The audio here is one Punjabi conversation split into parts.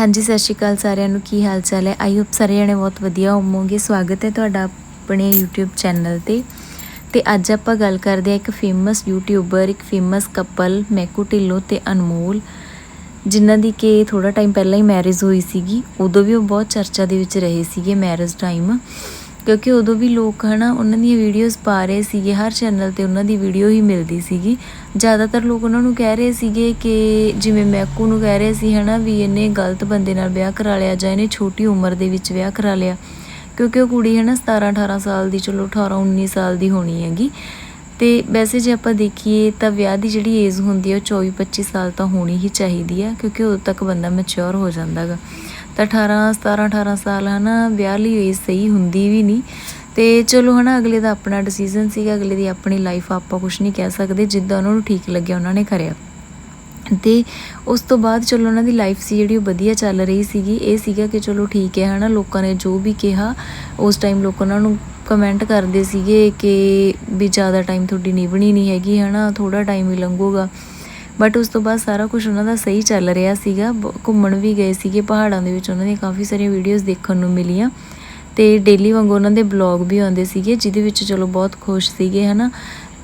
ਹਾਂਜੀ, ਸਤਿ ਸ਼੍ਰੀ ਅਕਾਲ ਸਾਰਿਆਂ ਨੂੰ। ਕੀ ਹਾਲ ਚਾਲ ਹੈ? ਆਈ ਹੋਪ ਸਾਰੇ ਜਣੇ ਬਹੁਤ ਵਧੀਆ ਹੋਵੋਗੇ। ਸਵਾਗਤ ਹੈ ਤੁਹਾਡਾ ਆਪਣੇ YouTube ਚੈਨਲ ਤੇ। ਤੇ ਅੱਜ ਆਪਾਂ ਗੱਲ ਕਰਦੇ ਹਾਂ ਇੱਕ ਫੇਮਸ ਯੂਟਿਊਬਰ ਇੱਕ ਫੇਮਸ ਕਪਲ ਮੈਕੂ ਢਿੱਲੋਂ ਤੇ ਅਨਮੋਲ, ਜਿਨ੍ਹਾਂ ਦੀ ਕਿ ਥੋੜਾ ਟਾਈਮ ਪਹਿਲਾਂ ਹੀ ਮੈਰਿਜ ਹੋਈ ਸੀਗੀ। ਉਦੋਂ ਵੀ ਉਹ ਬਹੁਤ ਚਰਚਾ ਦੇ ਵਿੱਚ ਰਹੇ ਸੀਗੇ ਮੈਰਿਜ ਟਾਈਮ ਕਿਉਂਕਿ ਉਦੋਂ ਵੀ ਲੋਕ ਹਨਾ ਉਹਨਾਂ ਦੀਆਂ ਵੀਡੀਓਜ਼ ਪਾ ਰਹੇ ਸੀਗੇ, ਹਰ ਚੈਨਲ ਤੇ ਉਹਨਾਂ ਦੀ ਵੀਡੀਓ ਹੀ ਮਿਲਦੀ ਸੀਗੀ। ਜ਼ਿਆਦਾਤਰ ਲੋਕ ਉਹਨਾਂ ਨੂੰ ਕਹਿ ਰਹੇ ਸੀਗੇ ਕਿ ਜਿਵੇਂ ਮੈਕੂ ਨੂੰ ਕਹਿ ਰਹੇ ਸੀ ਹਨਾ ਵੀ ਇਹਨੇ ਗਲਤ ਬੰਦੇ ਨਾਲ ਵਿਆਹ ਕਰਾ ਲਿਆ ਜਾਂ ਇਹਨੇ ਛੋਟੀ ਉਮਰ ਦੇ ਵਿੱਚ ਵਿਆਹ ਕਰਾ ਲਿਆ। ਕਿਉਂਕਿ ਉਹ ਕੁੜੀ ਹਨਾ 17 18 ਸਾਲ ਦੀ, ਚਲੋ 18 19 ਸਾਲ ਦੀ ਹੋਣੀ ਹੈਗੀ। ਤੇ ਵੈਸੇ ਜੇ ਆਪਾਂ ਦੇਖੀਏ ਤਾਂ ਵਿਆਹ ਦੀ ਜਿਹੜੀ ਏਜ ਹੁੰਦੀ ਹੈ ਉਹ 24 25 ਸਾਲ ਤਾਂ ਹੋਣੀ ਹੀ ਚਾਹੀਦੀ ਹੈ, ਕਿਉਂਕਿ ਉਦੋਂ ਤੱਕ ਬੰਦਾ ਮੈਚੁਰ ਹੋ ਜਾਂਦਾਗਾ। ਤਾਂ 18 17 18 ਸਾਲ ਹਨਾ ਵਿਆਹ ਲਈ ਏਜ ਸਹੀ ਹੁੰਦੀ ਵੀ ਨਹੀਂ। ਤੇ ਚਲੋ ਹਨਾ, ਅਗਲੇ ਦਾ ਆਪਣਾ ਡਿਸੀਜਨ ਸੀਗਾ, ਅਗਲੇ ਦੀ ਆਪਣੀ ਲਾਈਫ ਆਪਾਂ ਕੁਝ ਨਹੀਂ ਕਹਿ ਸਕਦੇ, ਜਿੱਦਾਂ ਉਹਨਾਂ ਨੂੰ ਠੀਕ ਲੱਗਿਆ ਉਹਨਾਂ ਨੇ ਕਰਿਆ। ਤੇ ਉਸ ਤੋਂ ਬਾਅਦ ਚਲੋ ਉਹਨਾਂ ਦੀ ਲਾਈਫ ਸੀ ਜਿਹੜੀ, ਉਹ ਵਧੀਆ ਚੱਲ ਰਹੀ ਸੀਗੀ। ਇਹ ਸੀਗਾ ਕਿ ਚਲੋ ਠੀਕ ਹੈ ਹਨਾ, ਲੋਕਾਂ ਨੇ ਜੋ ਵੀ ਕਿਹਾ, ਉਸ ਟਾਈਮ ਲੋਕ ਉਹਨਾਂ ਨੂੰ ਕਮੈਂਟ ਕਰਦੇ ਸੀਗੇ ਕਿ ਵੀ ਜ਼ਿਆਦਾ ਟਾਈਮ ਤੁਹਾਡੀ ਨਿਭਣੀ ਨਹੀਂ ਹੈਗੀ ਹਨਾ ਥੋੜਾ ਟਾਈਮ ਹੀ ਲੰਘੂਗਾ। ਬਟ ਉਸ ਤੋਂ ਬਾਅਦ ਸਾਰਾ ਕੁਝ ਉਹਨਾਂ ਦਾ ਸਹੀ ਚੱਲ ਰਿਹਾ ਸੀਗਾ। ਬ- ਘੁੰਮਣ ਵੀ ਗਏ ਸੀਗੇ, ਪਹਾੜਾਂ ਦੇ ਵਿੱਚ ਉਹਨਾਂ ਦੀਆਂ ਕਾਫੀ ਸਾਰੀਆਂ ਵੀਡੀਓਜ਼ ਦੇਖਣ ਨੂੰ ਮਿਲੀਆਂ। ਤੇ ਡੇਲੀ ਵਾਂਗੂ ਉਹਨਾਂ ਦੇ ਬਲੌਗ ਵੀ ਆਉਂਦੇ ਸੀਗੇ, ਜਿਹਦੇ ਵਿੱਚ ਚਲੋ ਬਹੁਤ ਖੁਸ਼ ਸੀਗੇ, ਹਨਾ?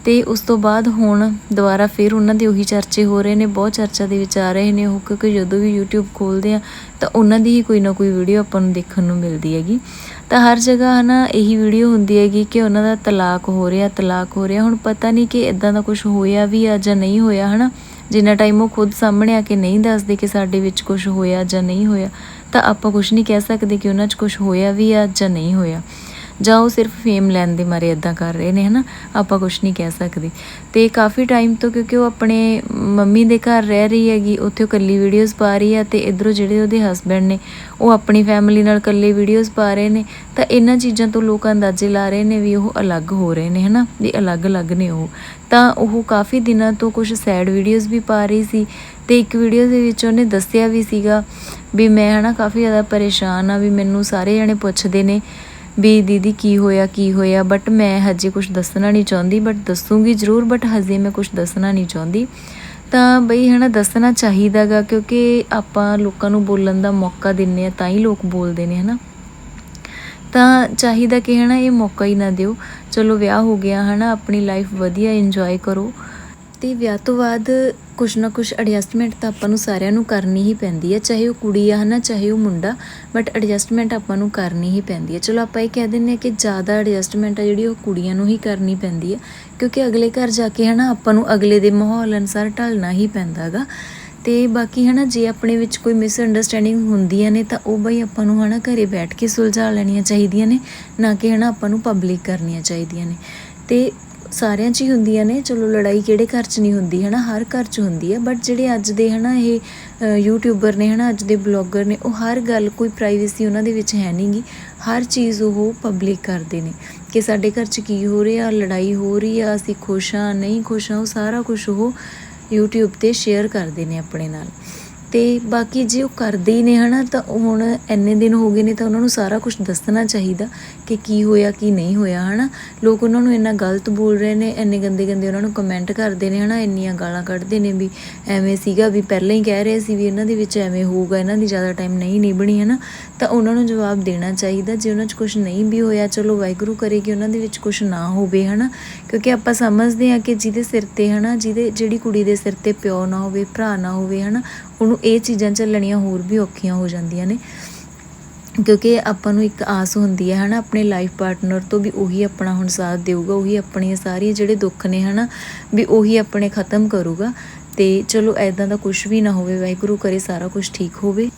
ਤੇ ਉਸ ਤੋਂ ਬਾਅਦ ਹੁਣ ਦੁਬਾਰਾ ਫਿਰ ਉਹਨਾਂ ਦੇ ਉਹੀ ਚਰਚੇ ਹੋ ਰਹੇ ਨੇ, ਬਹੁਤ ਚਰਚਾ ਦੇ ਵਿੱਚ ਆ ਰਹੇ ਨੇ ਉਹ, ਕਿਉਂਕਿ ਜਦੋਂ ਵੀ YouTube ਖੋਲਦੇ ਆ, ਤਾਂ ਉਹਨਾਂ ਦੀ ਹੀ ਕੋਈ ਨਾ ਕੋਈ ਵੀਡੀਓ ਆਪਾਂ ਨੂੰ ਦੇਖਣ ਨੂੰ ਮਿਲਦੀ ਹੈਗੀ। ਤਾਂ ਹਰ ਜਗ੍ਹਾ, ਹਨਾ, ਇਹੀ ਵੀਡੀਓ ਹੁੰਦੀ ਹੈਗੀ ਕਿ ਉਹਨਾਂ ਦਾ ਤਲਾਕ ਹੋ ਰਿਹਾ, ਤਲਾਕ ਹੋ ਰਿਹਾ। ਹੁਣ ਪਤਾ ਨਹੀਂ ਕਿ ਇਦਾਂ ਦਾ ਕੁਝ ਹੋਇਆ ਵੀ ਆ ਜਾਂ ਨਹੀਂ ਹੋਇਆ, ਹਨਾ? ਜਿੰਨਾ ਟਾਈਮ ਉਹ ਖੁਦ ਸਾਹਮਣੇ ਆ ਕੇ ਨਹੀਂ ਦੱਸਦੇ ਕਿ ਸਾਡੇ ਵਿੱਚ ਕੁਝ ਹੋਇਆ ਜਾਂ ਨਹੀਂ ਹੋਇਆ, ਤਾਂ ਆਪਾਂ ਕੁਝ ਨਹੀਂ ਕਹਿ ਸਕਦੇ ਕਿ ਉਹਨਾਂ 'ਚ ਕੁਝ ਹੋਇਆ ਵੀ ਆ ਜਾਂ ਨਹੀਂ ਹੋਇਆ। ਜਾਂ ਉਹ ਸਿਰਫ ਫੇਮ ਲੈਣ ਦੇ ਮਾਰੇ ਇਦਾਂ ਕਰ ਰਹੇ ਨੇ, ਹਨਾ? ਆਪਾਂ ਕੁਝ ਨਹੀਂ ਕਹਿ ਸਕਦੇ। ਤੇ ਕਾਫੀ ਟਾਈਮ ਤੋਂ ਕਿਉਂਕਿ ਉਹ ਆਪਣੇ ਮੰਮੀ ਦੇ ਘਰ ਰਹਿ ਰਹੀ ਹੈਗੀ, ਉੱਥੇ ਉਹ ਕੱਲੀ ਵੀਡੀਓਜ਼ ਪਾ ਰਹੀ ਆ ਤੇ ਇਧਰੋਂ ਜਿਹੜੇ ਉਹਦੇ ਹਸਬੰਡ ਨੇ, ਉਹ ਆਪਣੀ ਫੈਮਿਲੀ ਨਾਲ ਕੱਲੇ ਵੀਡੀਓਜ਼ ਪਾ ਰਹੇ ਨੇ, ਤਾਂ ਇਹਨਾਂ ਚੀਜ਼ਾਂ ਤੋਂ ਲੋਕ ਅੰਦਾਜ਼ੇ ਲਾ ਰਹੇ ਨੇ ਵੀ ਉਹ ਅਲੱਗ ਹੋ ਰਹੇ ਨੇ, ਹਨਾ? ਵੀ ਅਲੱਗ-ਅਲੱਗ ਨੇ ਉਹ। ਤਾਂ ਉਹ ਕਾਫੀ ਦਿਨਾਂ ਤੋਂ ਕੁਝ ਸੈਡ ਵੀਡੀਓਜ਼ ਵੀ ਪਾ ਰਹੀ ਸੀ ਤੇ ਇੱਕ ਵੀਡੀਓ ਦੇ ਵਿੱਚ ਉਹਨੇ ਦੱਸਿਆ ਵੀ ਸੀਗਾ ਵੀ ਮੈਂ, ਹਨਾ, ਕਾਫੀ ਜ਼ਿਆਦਾ ਪਰੇਸ਼ਾਨ ਆ, ਵੀ ਮੈਨੂੰ ਸਾਰੇ ਜਣੇ ਪੁੱਛਦੇ ਨੇ ਵੀ ਦੀਦੀ ਕੀ ਹੋਇਆ ਕੀ ਹੋਇਆ ਬਟ ਮੈਂ ਹਜੇ ਕੁਝ ਦੱਸਣਾ ਨਹੀਂ ਚਾਹੁੰਦੀ ਬਟ ਦੱਸੂਗੀ ਜ਼ਰੂਰ ਬਟ ਹਜੇ ਮੈਂ ਕੁਝ ਦੱਸਣਾ ਨਹੀਂ ਚਾਹੁੰਦੀ। ਤਾਂ ਬਈ ਹਨਾ, ਦੱਸਣਾ ਚਾਹੀਦਾਗਾ, ਕਿਉਂਕਿ ਆਪਾਂ ਲੋਕਾਂ ਨੂੰ ਬੋਲਣ ਦਾ ਮੌਕਾ ਦਿੰਨੇ ਆ, ਤਾਂ ਹੀ ਲੋਕ ਬੋਲਦੇ ਨੇ, ਹਨਾ। ਤਾਂ ਚਾਹੀਦਾ ਕਿ ਹਨਾ, ਇਹ ਮੌਕਾ ਹੀ ਨਾ ਦਿਓ। ਚਲੋ, ਵਿਆਹ ਹੋ ਗਿਆ, ਹਨਾ, ਆਪਣੀ ਲਾਈਫ ਵਧੀਆ ਇੰਜੋਏ ਕਰੋ। ਤੇ ਵਿਆਹ ਤੋਂ ਬਾਅਦ ਕੁਛ ਨਾ ਕੁਛ ਐਡਜਸਟਮੈਂਟ ਤਾਂ ਆਪਾਂ ਨੂੰ ਸਾਰਿਆਂ ਨੂੰ ਕਰਨੀ ਹੀ ਪੈਂਦੀ ਹੈ ਚਾਹੇ ਉਹ ਕੁੜੀ ਆ ਹਨਾ, ਚਾਹੇ ਉਹ ਮੁੰਡਾ ਬਟ ਐਡਜਸਟਮੈਂਟ ਆਪਾਂ ਨੂੰ ਕਰਨੀ ਹੀ ਪੈਂਦੀ ਹੈ ਚਲੋ ਆਪਾਂ ਇਹ ਕਹਿ ਦਿੰਨੇ ਆ ਕਿ ਜ਼ਿਆਦਾ ਐਡਜਸਟਮੈਂਟ ਆ ਜਿਹੜੀ ਉਹ ਕੁੜੀਆਂ ਨੂੰ ਹੀ ਕਰਨੀ ਪੈਂਦੀ ਹੈ ਕਿਉਂਕਿ ਅਗਲੇ ਘਰ ਜਾ ਕੇ ਹਨਾ ਆਪਾਂ ਨੂੰ ਅਗਲੇ ਦੇ ਮਾਹੌਲ ਅਨੁਸਾਰ ਢਲਣਾ ਹੀ ਪੈਂਦਾਗਾ ਤੇ ਬਾਕੀ ਹਨਾ, ਜੇ ਆਪਣੇ ਵਿੱਚ ਕੋਈ ਮਿਸਅੰਡਰਸਟੈਂਡਿੰਗ ਹੁੰਦੀਆਂ ਨੇ ਤਾਂ ਉਹ ਬਈ ਆਪਾਂ ਨੂੰ ਹਨਾ ਘਰੇ ਬੈਠ ਕੇ ਸੁਲਝਾ ਲੈਣੀਆਂ ਚਾਹੀਦੀਆਂ ਨੇ, ਨਾ ਕਿ ਹਨਾ ਆਪਾਂ ਨੂੰ ਪਬਲਿਕ ਕਰਨੀਆਂ ਚਾਹੀਦੀਆਂ ਨੇ। ਤੇ ਸਾਰਿਆਂ 'ਚ ਹੀ ਹੁੰਦੀਆਂ ਨੇ। ਚਲੋ, ਲੜਾਈ ਕਿਹੜੇ ਘਰ 'ਚ ਨਹੀਂ ਹੁੰਦੀ, ਹਨਾ? ਹਰ ਘਰ 'ਚ ਹੁੰਦੀ ਹੈ। ਬਟ ਜਿਹੜੇ ਅੱਜ ਦੇ, ਹਨਾ, ਇਹ ਯੂਟਿਊਬਰ ਨੇ, ਹਨਾ, ਅੱਜ ਦੇ ਬਲੌਗਰ ਨੇ, ਉਹ ਹਰ ਗੱਲ ਕੋਈ ਪ੍ਰਾਈਵੇਸੀ ਉਹਨਾਂ ਦੇ ਵਿੱਚ ਹੈ ਨਹੀਂਗੀ ਹਰ ਚੀਜ਼ ਉਹ ਪਬਲਿਕ ਕਰਦੇ ਨੇ ਕਿ ਸਾਡੇ ਘਰ 'ਚ ਕੀ ਹੋ ਰਿਹਾ, ਲੜਾਈ ਹੋ ਰਹੀ ਆ, ਅਸੀਂ ਖੁਸ਼ ਆ ਨਹੀਂ ਖੁਸ਼ ਆ ਉਹ ਸਾਰਾ ਕੁਝ ਉਹ YouTube ਤੇ ਸ਼ੇਅਰ ਕਰਦੇ ਨੇ ਆਪਣੇ ਨਾਲ। ਤੇ ਬਾਕੀ ਜੇ ਉਹ ਕਰਦੇ ਹੀ ਨੇ ਹਨਾ, ਤਾਂ ਹੁਣ ਇੰਨੇ ਦਿਨ ਹੋ ਗਏ ਨੇ ਤਾਂ ਉਹਨਾਂ ਨੂੰ ਸਾਰਾ ਕੁਝ ਦੱਸਣਾ ਚਾਹੀਦਾ ਕਿ ਕੀ ਹੋਇਆ, ਕੀ ਨਹੀਂ ਹੋਇਆ, ਹਨਾ। ਲੋਕ ਉਹਨਾਂ ਨੂੰ ਇੰਨਾ ਗਲਤ ਬੋਲ ਰਹੇ ਨੇ, ਇੰਨੇ ਗੰਦੇ ਗੰਦੇ ਉਹਨਾਂ ਨੂੰ ਕਮੈਂਟ ਕਰਦੇ ਨੇ, ਹਨਾ, ਇੰਨੀਆਂ ਗਾਲਾਂ ਕੱਢਦੇ ਨੇ ਵੀ ਐਵੇਂ ਸੀਗਾ, ਵੀ ਪਹਿਲਾਂ ਹੀ ਕਹਿ ਰਹੇ ਸੀ ਵੀ ਇਹਨਾਂ ਦੇ ਵਿੱਚ ਐਵੇਂ ਹੋਊਗਾ, ਇਹਨਾਂ ਦੀ ਜ਼ਿਆਦਾ ਟਾਈਮ ਨਹੀਂ ਨਿਭਣੀ, ਹਨਾ। ਤਾਂ ਉਹਨਾਂ ਨੂੰ ਜਵਾਬ ਦੇਣਾ ਚਾਹੀਦਾ, ਜੇ ਉਹਨਾਂ 'ਚ ਕੁਝ ਨਹੀਂ ਵੀ ਹੋਇਆ, ਚਲੋ ਵਾਹਿਗੁਰੂ ਕਰੇ ਕਿ ਉਹਨਾਂ ਦੇ ਵਿੱਚ ਕੁਝ ਨਾ ਹੋਵੇ, ਹਨਾ। ਕਿਉਂਕਿ ਆਪਾਂ ਸਮਝਦੇ ਹਾਂ ਕਿ ਜਿਹਦੇ ਸਿਰ ਤੇ, ਹਨਾ, ਜਿਹਦੇ, ਜਿਹੜੀ ਕੁੜੀ ਦੇ ਸਿਰ ਤੇ ਪਿਓ ਨਾ ਹੋਵੇ, ਭਰਾ ਨਾ ਹੋਵੇ, ਹਨਾ ਉਹਨੂੰ ਇਹ ਚੀਜ਼ਾਂ ਝੱਲਣੀਆਂ ਹੋਰ ਵੀ ਔਖੀਆਂ ਹੋ ਜਾਂਦੀਆਂ ਨੇ। ਕਿਉਂਕਿ ਆਪਾਂ ਨੂੰ ਇੱਕ ਆਸ ਹੁੰਦੀ ਹੈ ਹਨਾ, ਆਪਣੇ ਲਾਈਫ ਪਾਰਟਨਰ ਤੋਂ ਵੀ ਉਹੀ ਆਪਣਾ ਹੁਣ ਸਾਥ ਦੇਊਗਾ, ਉਹੀ ਆਪਣੀਆਂ ਸਾਰੀਆਂ ਜਿਹੜੇ ਦੁੱਖ ਨੇ ਹਨਾ, ਵੀ ਉਹੀ ਆਪਣੇ ਖਤਮ ਕਰੂਗਾ। ਤੇ ਚਲੋ ਐਦਾਂ ਦਾ ਕੁਝ ਵੀ ਨਾ ਹੋਵੇ, ਵਾਹਿਗੁਰੂ ਕਰੇ ਸਾਰਾ ਕੁਝ ਠੀਕ ਹੋਵੇ।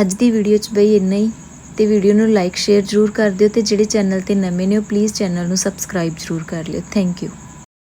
ਅੱਜ ਦੀ ਵੀਡੀਓ 'ਚ ਬਈ ਇੰਨਾ ਹੀ। ਤੇ ਵੀਡੀਓ ਨੂੰ ਲਾਈਕ ਸ਼ੇਅਰ ਜ਼ਰੂਰ ਕਰ ਦਿਓ ਤੇ ਜਿਹੜੇ ਚੈਨਲ ਤੇ ਨਵੇਂ ਨੇ, ਉਹ ਪਲੀਜ਼ ਚੈਨਲ ਨੂੰ ਸਬਸਕ੍ਰਾਈਬ ਜ਼ਰੂਰ ਕਰ ਲਿਓ। Thank you